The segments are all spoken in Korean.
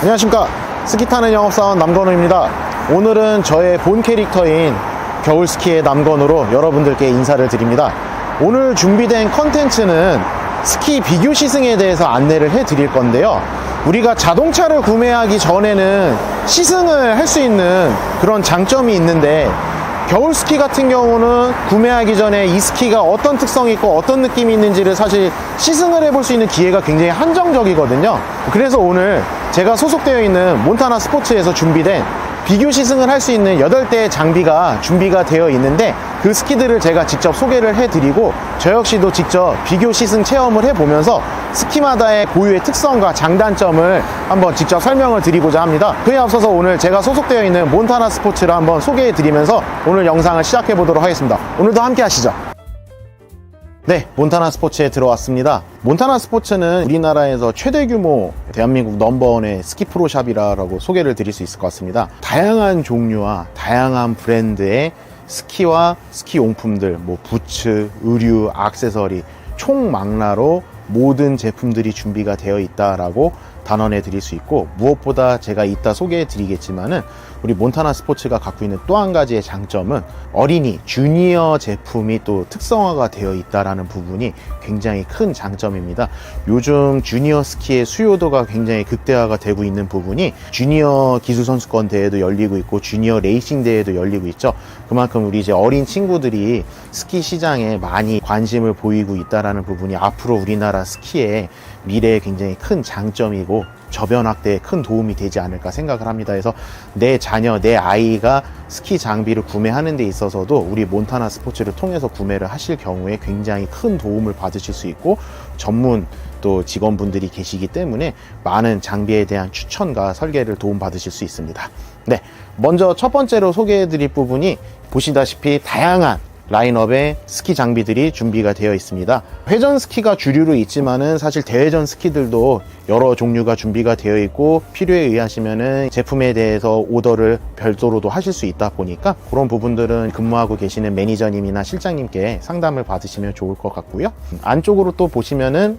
안녕하십니까. 스키 타는 영업사원 남건우입니다. 오늘은 저의 본 캐릭터인 겨울스키의 남건우로 여러분들께 인사를 드립니다. 오늘 준비된 컨텐츠는 스키 비교 시승에 대해서 안내를 해 드릴 건데요. 우리가 자동차를 구매하기 전에는 시승을 할 수 있는 그런 장점이 있는데 겨울 스키 같은 경우는 구매하기 전에 이 스키가 어떤 특성이 있고 어떤 느낌이 있는지를 사실 시승을 해볼 수 있는 기회가 굉장히 한정적이거든요. 그래서 오늘 제가 소속되어 있는 몬타나 스포츠에서 준비된 비교 시승을 할 수 있는 8대의 장비가 준비가 되어 있는데 그 스키들을 제가 직접 소개를 해드리고 저 역시도 직접 비교 시승 체험을 해보면서 스키마다의 고유의 특성과 장단점을 한번 직접 설명을 드리고자 합니다. 그에 앞서서 오늘 제가 소속되어 있는 몬타나 스포츠를 한번 소개해 드리면서 오늘 영상을 시작해 보도록 하겠습니다. 오늘도 함께 하시죠. 네, 몬타나 스포츠에 들어왔습니다. 몬타나 스포츠는 우리나라에서 최대 규모 대한민국 넘버원의 스키 프로샵이라고 소개를 드릴 수 있을 것 같습니다. 다양한 종류와 다양한 브랜드의 스키와 스키 용품들, 뭐 부츠, 의류, 액세서리, 총망라로 모든 제품들이 준비가 되어 있다라고 단언해 드릴 수 있고 무엇보다 제가 이따 소개해 드리겠지만은 우리 몬타나 스포츠가 갖고 있는 또 한 가지의 장점은 어린이 주니어 제품이 또 특성화가 되어 있다라는 부분이 굉장히 큰 장점입니다. 요즘 주니어 스키의 수요도가 굉장히 극대화가 되고 있는 부분이 주니어 기술 선수권 대회도 열리고 있고 주니어 레이싱 대회도 열리고 있죠. 그만큼 우리 이제 어린 친구들이 스키 시장에 많이 관심을 보이고 있다라는 부분이 앞으로 우리나라 스키의 미래에 굉장히 큰 장점이고 저변 확대에 큰 도움이 되지 않을까 생각을 합니다. 그래서 내 자녀, 내 아이가 스키 장비를 구매하는 데 있어서도 우리 몬타나 스포츠를 통해서 구매를 하실 경우에 굉장히 큰 도움을 받으실 수 있고 전문 또 직원분들이 계시기 때문에 많은 장비에 대한 추천과 설계를 도움 받으실 수 있습니다. 네. 먼저 첫 번째로 소개해 드릴 부분이 보시다시피 다양한 라인업의 스키 장비들이 준비가 되어 있습니다. 회전 스키가 주류로 있지만은 사실 대회전 스키들도 여러 종류가 준비가 되어 있고 필요에 의하시면은 제품에 대해서 오더를 별도로도 하실 수 있다 보니까 그런 부분들은 근무하고 계시는 매니저님이나 실장님께 상담을 받으시면 좋을 것 같고요. 안쪽으로 또 보시면은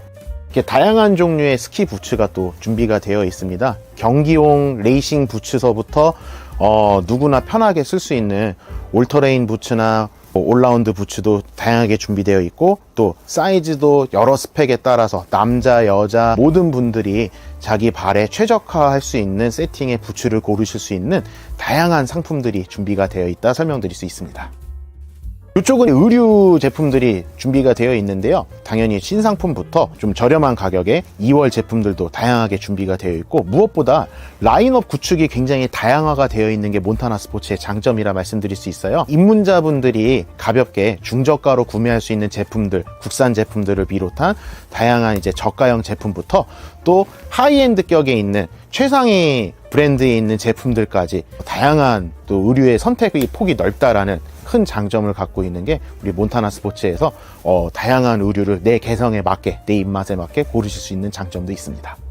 이렇게 다양한 종류의 스키 부츠가 또 준비가 되어 있습니다. 경기용 레이싱 부츠서부터 어, 누구나 편하게 쓸 수 있는 올터레인 부츠나 뭐 올라운드 부츠도 다양하게 준비되어 있고 또 사이즈도 여러 스펙에 따라서 남자 여자 모든 분들이 자기 발에 최적화할 수 있는 세팅의 부츠를 고르실 수 있는 다양한 상품들이 준비가 되어 있다 설명드릴 수 있습니다. 이쪽은 의류 제품들이 준비가 되어 있는데요. 당연히 신상품부터 좀 저렴한 가격에 2월 제품들도 다양하게 준비가 되어 있고 무엇보다 라인업 구축이 굉장히 다양화가 되어 있는 게 몬타나 스포츠의 장점이라 말씀드릴 수 있어요. 입문자분들이 가볍게 중저가로 구매할 수 있는 제품들, 국산 제품들을 비롯한 다양한 이제 저가형 제품부터 또 하이엔드 격에 있는 최상위 브랜드에 있는 제품들까지 다양한 또 의류의 선택의 폭이 넓다라는 큰 장점을 갖고 있는 게 우리 몬타나 스포츠에서 어, 다양한 의류를 내 개성에 맞게 내 입맛에 맞게 고르실 수 있는 장점도 있습니다.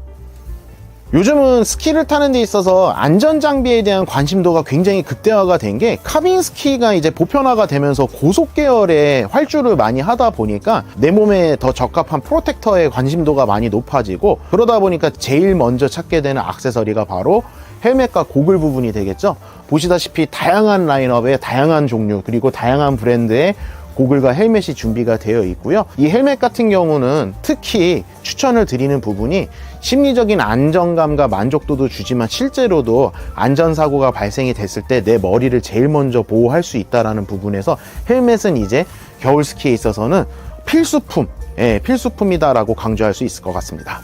요즘은 스키를 타는 데 있어서 안전 장비에 대한 관심도가 굉장히 극대화가 된 게 카빈 스키가 이제 보편화가 되면서 고속 계열의 활주를 많이 하다 보니까 내 몸에 더 적합한 프로텍터의 관심도가 많이 높아지고 그러다 보니까 제일 먼저 찾게 되는 액세서리가 바로 헬멧과 고글 부분이 되겠죠. 보시다시피 다양한 라인업의 다양한 종류 그리고 다양한 브랜드의 고글과 헬멧이 준비가 되어 있고요. 이 헬멧 같은 경우는 특히 추천을 드리는 부분이 심리적인 안정감과 만족도도 주지만 실제로도 안전사고가 발생이 됐을 때 내 머리를 제일 먼저 보호할 수 있다는 부분에서 헬멧은 이제 겨울 스키에 있어서는 필수품, 예, 필수품이다라고 강조할 수 있을 것 같습니다.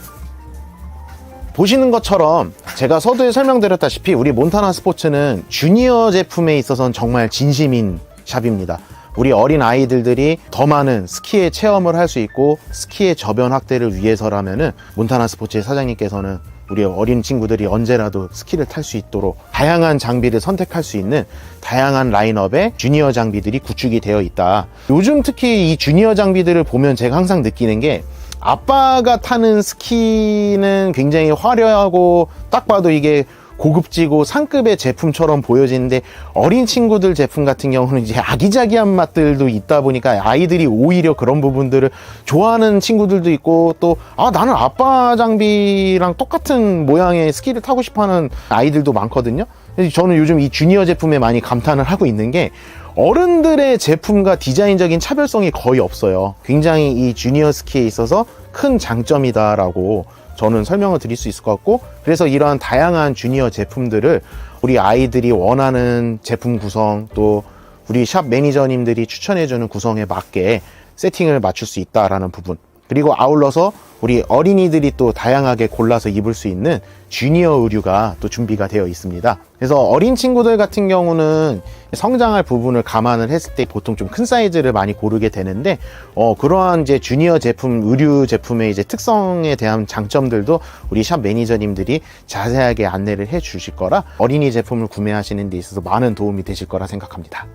보시는 것처럼 제가 서두에 설명드렸다시피 우리 몬타나 스포츠는 주니어 제품에 있어서는 정말 진심인 샵입니다. 우리 어린 아이들들이 더 많은 스키의 체험을 할 수 있고 스키의 저변 확대를 위해서라면은 몬타나 스포츠의 사장님께서는 우리 어린 친구들이 언제라도 스키를 탈 수 있도록 다양한 장비를 선택할 수 있는 다양한 라인업의 주니어 장비들이 구축이 되어 있다. 요즘 특히 이 주니어 장비들을 보면 제가 항상 느끼는 게 아빠가 타는 스키는 굉장히 화려하고 딱 봐도 이게 고급지고 상급의 제품처럼 보여지는데 어린 친구들 제품 같은 경우는 이제 아기자기한 맛들도 있다 보니까 아이들이 오히려 그런 부분들을 좋아하는 친구들도 있고 또 아 나는 아빠 장비랑 똑같은 모양의 스키를 타고 싶어하는 아이들도 많거든요. 그래서 저는 요즘 이 주니어 제품에 많이 감탄을 하고 있는 게 어른들의 제품과 디자인적인 차별성이 거의 없어요. 굉장히 이 주니어 스키에 있어서 큰 장점이다라고 저는 설명을 드릴 수 있을 것 같고 그래서 이러한 다양한 주니어 제품들을 우리 아이들이 원하는 제품 구성 또 우리 샵 매니저님들이 추천해주는 구성에 맞게 세팅을 맞출 수 있다라는 부분 그리고 아울러서 우리 어린이들이 또 다양하게 골라서 입을 수 있는 주니어 의류가 또 준비가 되어 있습니다. 그래서 어린 친구들 같은 경우는 성장할 부분을 감안을 했을 때 보통 좀 큰 사이즈를 많이 고르게 되는데 어, 그러한 이제 주니어 제품, 의류 제품의 이제 특성에 대한 장점들도 우리 샵 매니저님들이 자세하게 안내를 해 주실 거라 어린이 제품을 구매하시는 데 있어서 많은 도움이 되실 거라 생각합니다.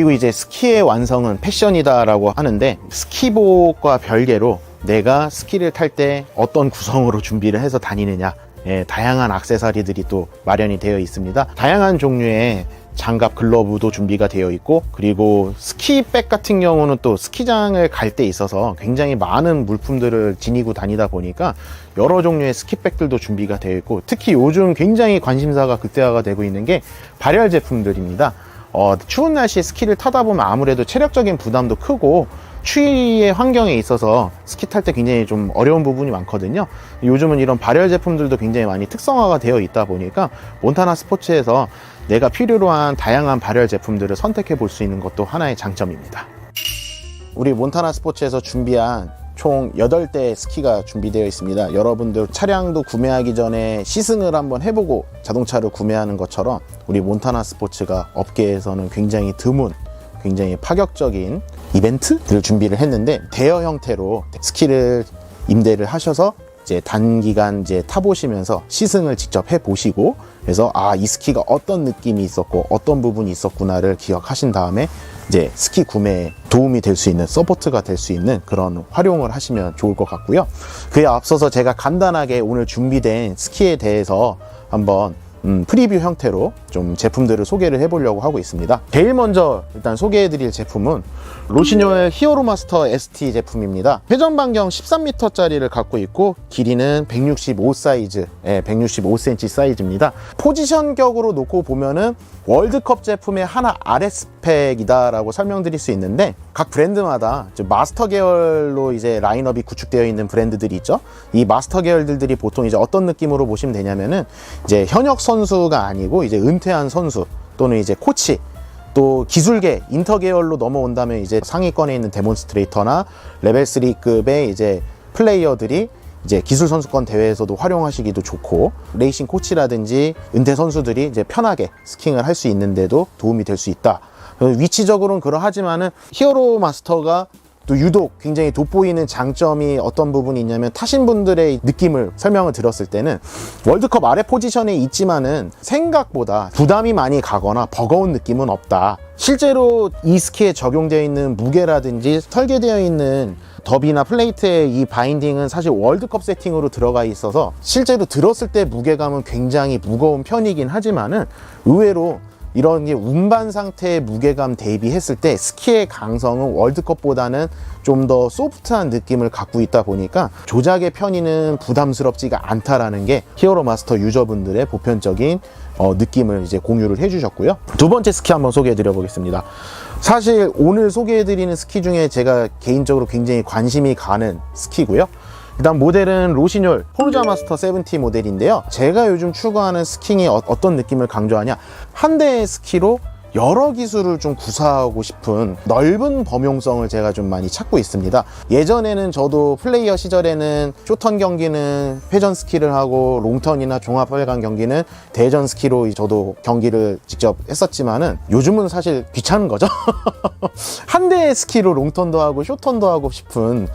그리고 이제 스키의 완성은 패션이다라고 하는데 스키복과 별개로 내가 스키를 탈 때 어떤 구성으로 준비를 해서 다니느냐 예, 다양한 악세사리들이 또 마련이 되어 있습니다. 다양한 종류의 장갑, 글러브도 준비가 되어 있고 그리고 스키백 같은 경우는 또 스키장을 갈 때 있어서 굉장히 많은 물품들을 지니고 다니다 보니까 여러 종류의 스키백들도 준비가 되어 있고 특히 요즘 굉장히 관심사가 극대화가 되고 있는 게 발열 제품들입니다. 어, 추운 날씨에 스키를 타다 보면 아무래도 체력적인 부담도 크고 추위의 환경에 있어서 스키 탈 때 굉장히 좀 어려운 부분이 많거든요. 요즘은 이런 발열 제품들도 굉장히 많이 특성화가 되어 있다 보니까 몬타나 스포츠에서 내가 필요로 한 다양한 발열 제품들을 선택해 볼 수 있는 것도 하나의 장점입니다. 우리 몬타나 스포츠에서 준비한 총 8대 스키가 준비되어 있습니다. 여러분들 차량도 구매하기 전에 시승을 한번 해보고 자동차를 구매하는 것처럼 우리 몬타나 스포츠가 업계에서는 굉장히 드문 굉장히 파격적인 이벤트를 준비를 했는데 대여 형태로 스키를 임대를 하셔서 이제 단기간 이제 타보시면서 시승을 직접 해보시고 그래서 아 이 스키가 어떤 느낌이 있었고 어떤 부분이 있었구나를 기억하신 다음에 이제 스키 구매에 도움이 될 수 있는 서포트가 될 수 있는 그런 활용을 하시면 좋을 것 같고요. 그에 앞서서 제가 간단하게 오늘 준비된 스키에 대해서 한번 음, 프리뷰 형태로 좀 제품들을 소개를 해보려고 하고 있습니다. 제일 먼저 일단 소개해드릴 제품은 로시뇰 히어로 마스터 ST 제품입니다. 회전 반경 13m짜리를 갖고 있고 길이는 165 사이즈, 예, 165cm 사이즈입니다. 포지션 격으로 놓고 보면은 월드컵 제품의 하나 아래 스펙이다라고 설명드릴 수 있는데 각 브랜드마다 마스터 계열로 이제 라인업이 구축되어 있는 브랜드들이 있죠. 이 마스터 계열들이 보통 이제 어떤 느낌으로 보시면 되냐면은 이제 현역 선수가 아니고 이제 은퇴한 선수 또는 이제 코치 또 기술계 인터 계열로 넘어온다면 이제 상위권에 있는 데몬스트레이터나 레벨 3급의 이제 플레이어들이 이제 기술 선수권 대회에서도 활용하시기도 좋고 레이싱 코치라든지 은퇴 선수들이 이제 편하게 스킹을 할 수 있는데도 도움이 될 수 있다. 위치적으로는 그러하지만은 히어로 마스터가 또 유독 굉장히 돋보이는 장점이 어떤 부분이 있냐면 타신 분들의 느낌을 설명을 들었을 때는 월드컵 아래 포지션에 있지만은 생각보다 부담이 많이 가거나 버거운 느낌은 없다. 실제로 이 스키에 적용되어 있는 무게라든지 설계되어 있는 더비나 플레이트의 이 바인딩은 사실 월드컵 세팅으로 들어가 있어서 실제로 들었을 때 무게감은 굉장히 무거운 편이긴 하지만은 의외로 이런 게 운반 상태의 무게감 대비했을 때 스키의 강성은 월드컵보다는 좀 더 소프트한 느낌을 갖고 있다 보니까 조작의 편의는 부담스럽지가 않다라는 게 히어로 마스터 유저분들의 보편적인 어, 느낌을 이제 공유를 해주셨고요. 두 번째 스키 한번 소개해 드려 보겠습니다. 사실 오늘 소개해 드리는 스키 중에 제가 개인적으로 굉장히 관심이 가는 스키고요. 일단 모델은 로시뇰 포르자 마스터 70 모델인데요. 제가 요즘 추구하는 스킹이 어, 떤 느낌을 강조하냐? 한 대의 스키로 여러 기술을 좀 구사하고 싶은 넓은 범용성을 제가 좀 많이 찾고 있습니다. 예전에는 저도 플레이어 시절에는 쇼턴 경기는 회전 스키를 하고 롱턴이나 종합 활강 경기는 대전 스키로 저도 경기를 직접 했었지만은 요즘은 사실 귀찮은 거죠. 한 대의 스키로 롱턴도 하고 쇼턴도 하고 싶은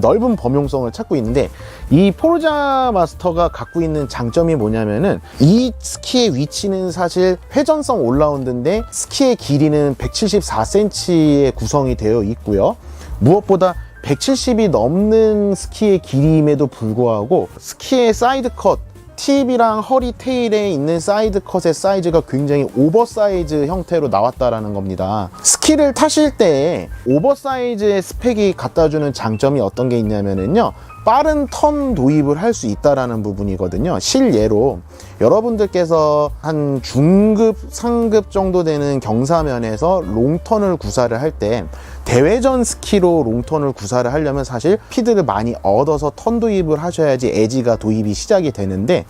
넓은 범용성을 찾고 있는데 이 포르자 마스터가 갖고 있는 장점이 뭐냐면은 이 스키의 위치는 사실 회전성 올라운드인데 스키의 길이는 174cm의 구성이 되어 있고요. 무엇보다 170이 넘는 스키의 길이임에도 불구하고 스키의 사이드 컷 팁이랑 허리 테일에 있는 사이드 컷의 사이즈가 굉장히 오버사이즈 형태로 나왔다라는 겁니다. 스키를 타실 때 오버사이즈의 스펙이 갖다 주는 장점이 어떤 게 있냐면은요. 빠른 턴 도입을 할 수 있다라는 부분이거든요. 실예로 여러분들께서 한 중급, 상급 정도 되는 경사면에서 롱턴을 구사를 할 때 대회전 스키로 롱턴을 구사를 하려면 사실 피드를 많이 얻어서 턴 도입을 하셔야지 에지가 도입이 시작이 되는데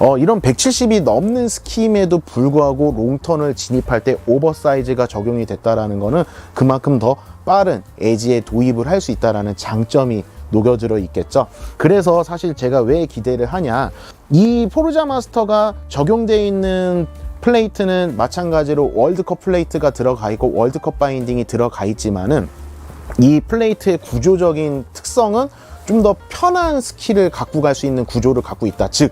어, 이런 170이 넘는 스키임에도 불구하고 롱턴을 진입할 때 오버사이즈가 적용이 됐다라는 거는 그만큼 더 빠른 에지에 도입을 할 수 있다라는 장점이 녹여들어 있겠죠. 그래서 사실 제가 왜 기대를 하냐. 이 포르자 마스터가 적용되어 있는 플레이트는 마찬가지로 월드컵 플레이트가 들어가 있고 월드컵 바인딩이 들어가 있지만은 이 플레이트의 구조적인 특성은 좀 더 편한 스키를 갖고 갈 수 있는 구조를 갖고 있다. 즉,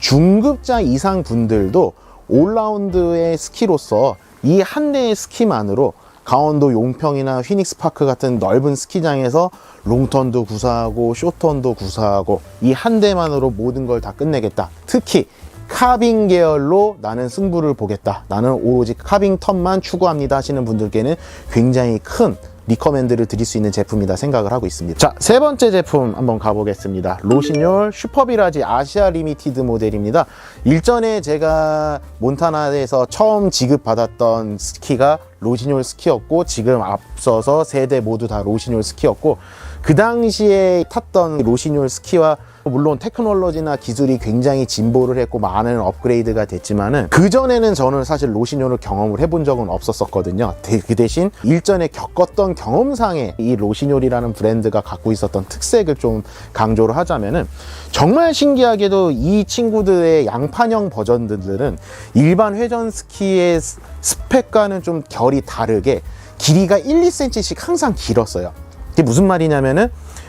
중급자 이상 분들도 올라운드의 스키로서 이 한 대의 스키만으로 강원도 용평이나 휘닉스 파크 같은 넓은 스키장에서 롱턴도 구사하고 쇼턴도 구사하고 이 한 대만으로 모든 걸 다 끝내겠다. 특히 카빙 계열로 나는 승부를 보겠다. 나는 오로지 카빙 턴만 추구합니다 하시는 분들께는 굉장히 큰 리커멘드를 드릴 수 있는 제품이다 생각을 하고 있습니다. 자, 세 번째 제품 한번 가보겠습니다. 로시뇰 슈퍼비라지 아시아 리미티드 모델입니다. 일전에 제가 몬타나에서 처음 지급받았던 스키가 로시뇰 스키였고 지금 앞서서 세대 모두 다 로시뇰 스키였고 그 당시에 탔던 로시뇰 스키와 물론 테크놀로지나 기술이 굉장히 진보를 했고 많은 업그레이드가 됐지만은 그 전에는 저는 사실 로시뇰을 경험을 해본 적은 없었었거든요. 대- 그 대신 일전에 겪었던 경험상에 이 로시뇰이라는 브랜드가 갖고 있었던 특색을 좀 강조를 하자면은 정말 신기하게도 이 친구들의 양판형 버전들은 일반 회전 스키의 스- 스펙과는 좀 결이 다르게 길이가 1, 2cm씩 항상 길었어요. 이게 무슨 말이냐면은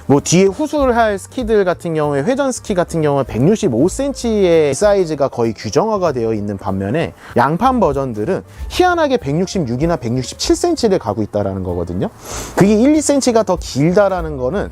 뭐 뒤에 후술을 할 스키들 같은 경우에 회전 스키 같은 경우에 165cm의 사이즈가 거의 규정화가 되어 있는 반면에 양판 버전들은 희한하게 166이나 167cm를 가고 있다라는 거거든요. 그게 1, 2cm가 더 길다라는 거는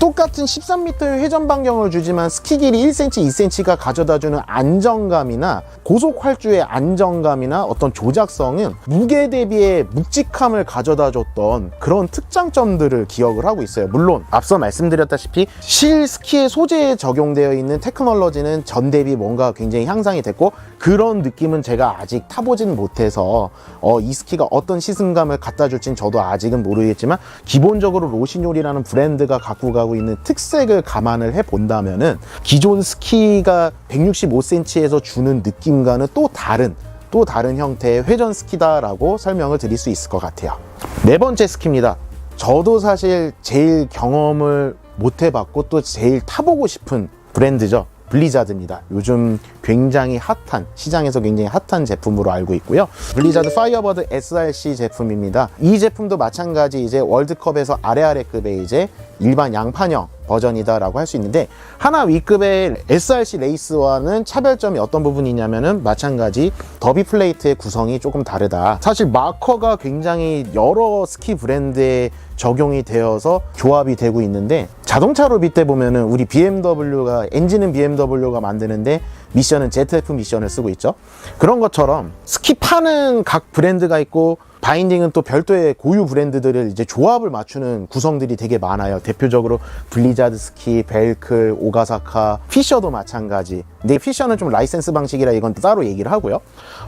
똑같은 13m의 회전 반경을 주지만 스키 길이 1cm, 2cm가 가져다주는 안정감이나 고속 활주의 안정감이나 어떤 조작성은 무게 대비의 묵직함을 가져다줬던 그런 특장점들을 기억을 하고 있어요. 물론 앞서 말씀 드렸다시피 실 스키의 소재에 적용되어 있는 테크놀로지는 전 대비 뭔가 굉장히 향상이 됐고 그런 느낌은 제가 아직 타보진 못해서 어, 이 스키가 어떤 시승감을 갖다 줄진 저도 아직은 모르겠지만 기본적으로 로시뇰이라는 브랜드가 갖고 가고 있는 특색을 감안을 해 본다면은 기존 스키가 165cm에서 주는 느낌과는 또 다른 또 다른 형태의 회전 스키다라고 설명을 드릴 수 있을 것 같아요. 네 번째 스키입니다. 저도 사실 제일 경험을 못 해봤고 또 제일 타보고 싶은 브랜드죠. 블리자드입니다. 요즘 굉장히 핫한 시장에서 굉장히 핫한 제품으로 알고 있고요. 블리자드 파이어버드 SRC 제품입니다. 이 제품도 마찬가지 이제 월드컵에서 아래아래급의 이제 일반 양판형 버전이다라고 할 수 있는데 하나 위급의 SRC 레이스와는 차별점이 어떤 부분이냐면은 마찬가지 더비 플레이트의 구성이 조금 다르다. 사실 마커가 굉장히 여러 스키 브랜드에 적용이 되어서 조합이 되고 있는데 자동차로 빗대 보면은 우리 BMW가 엔진은 BMW가 만드는데 미션은 ZF 미션을 쓰고 있죠. 그런 것처럼 스키 파는 각 브랜드가 있고 바인딩은 또 별도의 고유 브랜드들을 이제 조합을 맞추는 구성들이 되게 많아요. 대표적으로 블리자드 스키, 벨클, 오가사카, 피셔도 마찬가지. 근데 피셔는 좀 라이센스 방식이라 이건 따로 얘기를 하고요.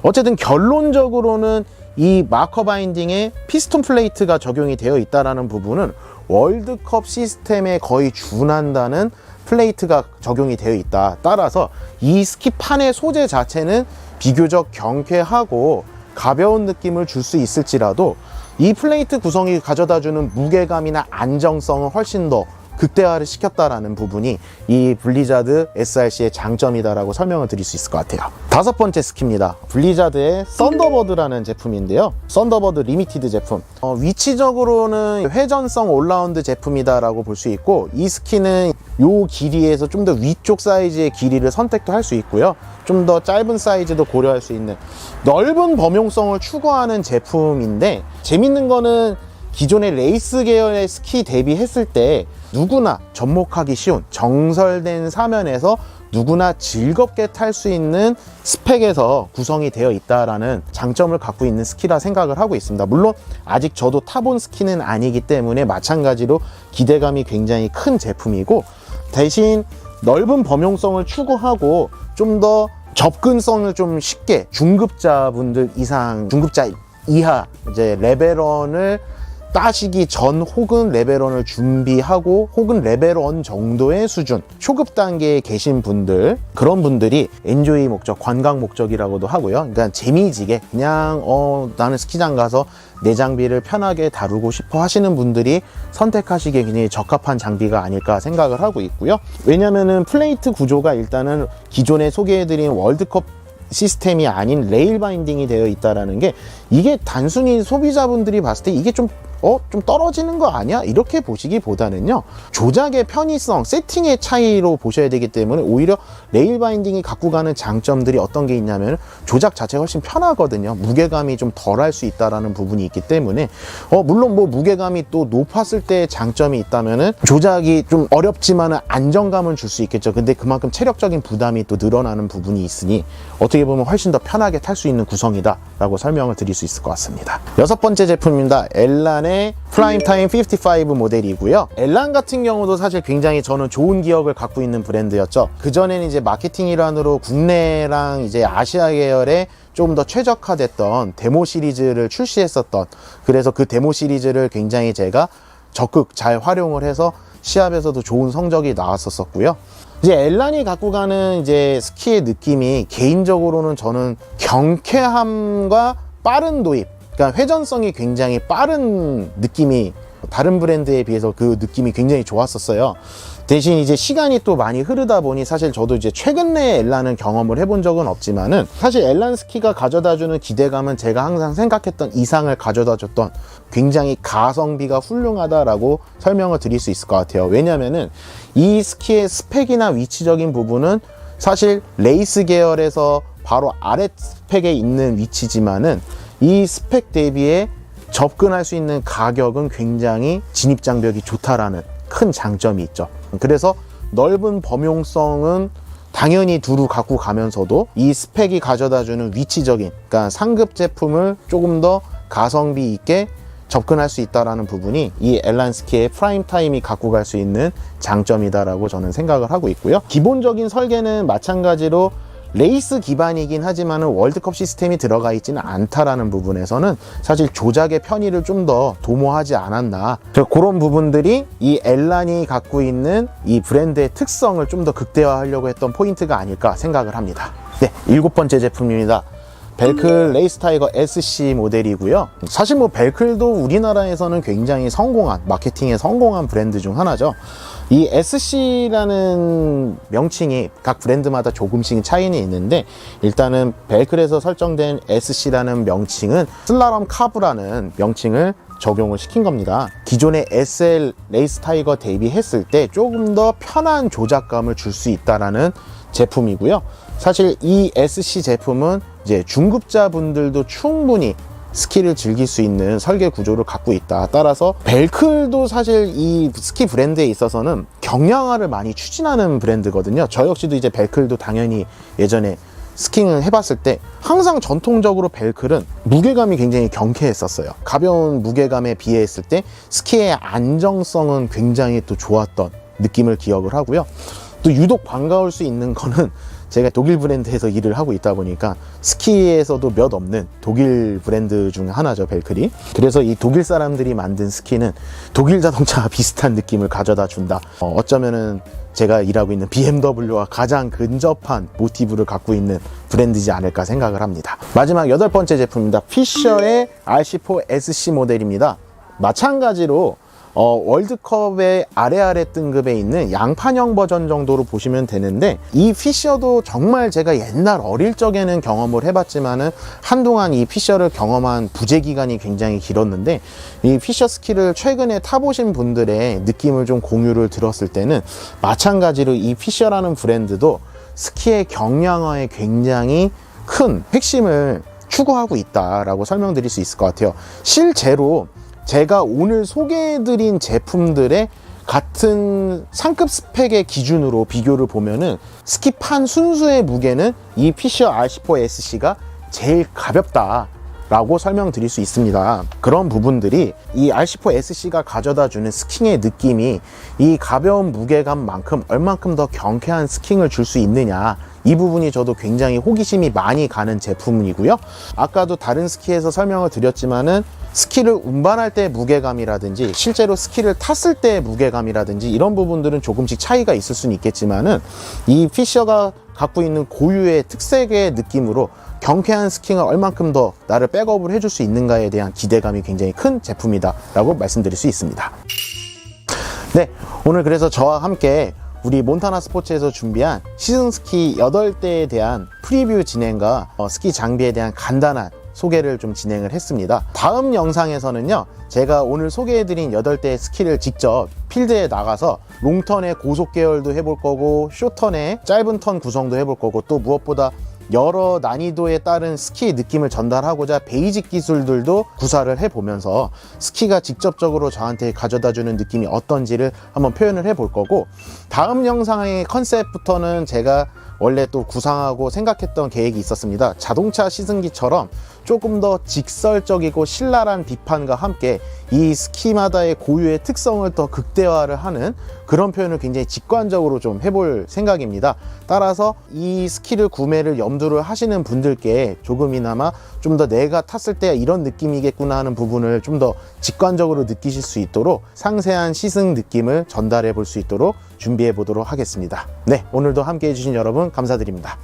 어쨌든 결론적으로는 이 마커 바인딩에 피스톤 플레이트가 적용이 되어 있다라는 부분은 월드컵 시스템에 거의 준한다는 플레이트가 적용이 되어 있다. 따라서 이 스키판의 소재 자체는 비교적 경쾌하고 가벼운 느낌을 줄 수 있을지라도 이 플레이트 구성이 가져다주는 무게감이나 안정성은 훨씬 더 극대화를 시켰다라는 부분이 이 블리자드 SRC의 장점이다라고 설명을 드릴 수 있을 것 같아요. 다섯 번째 스키입니다. 블리자드의 썬더버드라는 제품인데요. 썬더버드 리미티드 제품. 어, 위치적으로는 회전성 올라운드 제품이다라고 볼 수 있고 이 스키는 요 길이에서 좀 더 위쪽 사이즈의 길이를 선택도 할 수 있고요. 좀 더 짧은 사이즈도 고려할 수 있는 넓은 범용성을 추구하는 제품인데 재밌는 거는 기존의 레이스 계열의 스키 대비했을 때 누구나 접목하기 쉬운 정설된 사면에서 누구나 즐겁게 탈 수 있는 스펙에서 구성이 되어 있다라는 장점을 갖고 있는 스키라 생각을 하고 있습니다. 물론 아직 저도 타본 스키는 아니기 때문에 마찬가지로 기대감이 굉장히 큰 제품이고 대신 넓은 범용성을 추구하고 좀더 접근성을 좀 쉽게 중급자분들 이상 중급자 이하 이제 레벨원을 따시기 전 혹은 레벨원을 준비하고 혹은 레벨원 정도의 수준 초급 단계에 계신 분들 그런 분들이 엔조이 목적 관광 목적이라고도 하고요. 그러니까 재미지게 그냥 어 나는 스키장 가서 내 장비를 편하게 다루고 싶어 하시는 분들이 선택하시기에 굉장히 적합한 장비가 아닐까 생각을 하고 있고요. 왜냐면은 플레이트 구조가 일단은 기존에 소개해드린 월드컵 시스템이 아닌 레일 바인딩이 되어 있다라는 게 이게 단순히 소비자분들이 봤을 때 이게 좀 어? 좀 떨어지는 거 아니야? 이렇게 보시기보다는요, 조작의 편의성, 세팅의 차이로 보셔야 되기 때문에 오히려 레일 바인딩이 갖고 가는 장점들이 어떤 게 있냐면 조작 자체가 훨씬 편하거든요. 무게감이 좀 덜할 수 있다라는 부분이 있기 때문에, 어, 물론 뭐 무게감이 또 높았을 때 장점이 있다면은 조작이 좀 어렵지만은 안정감은 줄 수 있겠죠. 근데 그만큼 체력적인 부담이 또 늘어나는 부분이 있으니 어떻게 보면 훨씬 더 편하게 탈 수 있는 구성이다라고 설명을 드릴 수 있을 것 같습니다. 여섯 번째 제품입니다. 엘란의 프라임 타임 55 모델이고요. 엘란 같은 경우도 사실 굉장히 저는 좋은 기억을 갖고 있는 브랜드였죠. 그전에는 이제 마케팅 일환으로 국내랑 이제 아시아 계열에 좀더 최적화됐던 데모 시리즈를 출시했었던 그래서 그 데모 시리즈를 굉장히 제가 적극 잘 활용을 해서 시합에서도 좋은 성적이 나왔었었고요. 이제 엘란이 갖고 가는 이제 스키의 느낌이 개인적으로는 저는 경쾌함과 빠른 도입, 그러니까 회전성이 굉장히 빠른 느낌이 다른 브랜드에 비해서 그 느낌이 굉장히 좋았었어요. 대신 이제 시간이 또 많이 흐르다 보니 사실 저도 이제 최근 내에 엘란은 경험을 해본 적은 없지만은 사실 엘란 스키가 가져다주는 기대감은 제가 항상 생각했던 이상을 가져다줬던 굉장히 가성비가 훌륭하다라고 설명을 드릴 수 있을 것 같아요. 왜냐면은 이 스키의 스펙이나 위치적인 부분은 사실 레이스 계열에서 바로 아래 스펙에 있는 위치지만은 이 스펙 대비에 접근할 수 있는 가격은 굉장히 진입장벽이 좋다라는 큰 장점이 있죠. 그래서 넓은 범용성은 당연히 두루 갖고 가면서도 이 스펙이 가져다주는 위치적인, 그러니까 상급 제품을 조금 더 가성비 있게 접근할 수 있다라는 부분이 이 엘란스키의 프라임 타임이 갖고 갈 수 있는 장점이다라고 저는 생각을 하고 있고요. 기본적인 설계는 마찬가지로 레이스 기반이긴 하지만 월드컵 시스템이 들어가 있지는 않다라는 부분에서는 사실 조작의 편의를 좀 더 도모하지 않았나 그런 부분들이 이 엘란이 갖고 있는 이 브랜드의 특성을 좀 더 극대화하려고 했던 포인트가 아닐까 생각을 합니다 네 일곱 번째 제품입니다 벨클 레이스 타이거 SC 모델이고요. 사실 뭐 벨클도 우리나라에서는 굉장히 성공한 마케팅에 성공한 브랜드 중 하나죠. 이 SC라는 명칭이 각 브랜드마다 조금씩 차이는 있는데 일단은 벨클에서 설정된 SC라는 명칭은 슬라럼 카브라는 명칭을 적용을 시킨 겁니다. 기존의 SL 레이스 타이거 대비했을 때 조금 더 편한 조작감을 줄 수 있다라는 제품이고요. 사실 이 SC 제품은 이제 중급자분들도 충분히 스키를 즐길 수 있는 설계 구조를 갖고 있다. 따라서 벨클도 사실 이 스키 브랜드에 있어서는 경량화를 많이 추진하는 브랜드거든요. 저 역시도 이제 벨클도 당연히 예전에 스킹을 해봤을 때 항상 전통적으로 벨클은 무게감이 굉장히 경쾌했었어요. 가벼운 무게감에 비했을 때 스키의 안정성은 굉장히 또 좋았던 느낌을 기억을 하고요. 또 유독 반가울 수 있는 거는 제가 독일 브랜드에서 일을 하고 있다 보니까 스키에서도 몇 없는 독일 브랜드 중 하나죠 벨클이 그래서 이 독일 사람들이 만든 스키는 독일 자동차와 비슷한 느낌을 가져다 준다. 어, 어쩌면은 제가 일하고 있는 BMW와 가장 근접한 모티브를 갖고 있는 브랜드지 않을까 생각을 합니다. 마지막 여덟 번째 제품입니다. 피셔의 RC4 SC 모델입니다. 마찬가지로 어, 월드컵의 아래아래 등급에 있는 양판형 버전 정도로 보시면 되는데 이 피셔도 정말 제가 옛날 어릴 적에는 경험을 해봤지만은 한동안 이 피셔를 경험한 부재 기간이 굉장히 길었는데 이 피셔 스키를 최근에 타보신 분들의 느낌을 좀 공유를 들었을 때는 마찬가지로 이 피셔라는 브랜드도 스키의 경량화에 굉장히 큰 핵심을 추구하고 있다라고 설명드릴 수 있을 것 같아요. 실제로 제가 오늘 소개해드린 제품들의 같은 상급 스펙의 기준으로 비교를 보면은 스키판 순수의 무게는 이 피셔 R14SC가 제일 가볍다. 라고 설명드릴 수 있습니다. 그런 부분들이 이 R14SC가 가져다 주는 스킹의 느낌이 이 가벼운 무게감만큼 얼만큼 더 경쾌한 스킹을 줄 수 있느냐 이 부분이 저도 굉장히 호기심이 많이 가는 제품이고요. 아까도 다른 스키에서 설명을 드렸지만은 스키를 운반할 때 무게감이라든지 실제로 스키를 탔을 때 무게감이라든지 이런 부분들은 조금씩 차이가 있을 수는 있겠지만은 이 피셔가 갖고 있는 고유의 특색의 느낌으로 경쾌한 스킹을 얼만큼 더 나를 백업을 해줄 수 있는가에 대한 기대감이 굉장히 큰 제품이다 라고 말씀드릴 수 있습니다. 네, 오늘 그래서 저와 함께 우리 몬타나 스포츠에서 준비한 시즌 스키 8대에 대한 프리뷰 진행과 어, 스키 장비에 대한 간단한 소개를 좀 진행을 했습니다. 다음 영상에서는요, 제가 오늘 소개해드린 8대의 스키를 직접 필드에 나가서 롱턴의 고속 계열도 해볼 거고, 쇼턴의 짧은 턴 구성도 해볼 거고, 또 무엇보다 여러 난이도에 따른 스키 느낌을 전달하고자 베이직 기술들도 구사를 해보면서 스키가 직접적으로 저한테 가져다주는 느낌이 어떤지를 한번 표현을 해볼 거고 다음 영상의 컨셉부터는 제가 원래 또 구상하고 생각했던 계획이 있었습니다. 자동차 시승기처럼 조금 더 직설적이고 신랄한 비판과 함께 이 스키마다의 고유의 특성을 더 극대화를 하는 그런 표현을 굉장히 직관적으로 좀 해볼 생각입니다. 따라서 이 스키를 구매를 염두를 하시는 분들께 조금이나마 좀 더 내가 탔을 때 이런 느낌이겠구나 하는 부분을 좀 더 직관적으로 느끼실 수 있도록 상세한 시승 느낌을 전달해 볼 수 있도록 준비해 보도록 하겠습니다. 네, 오늘도 함께 해주신 여러분 감사드립니다.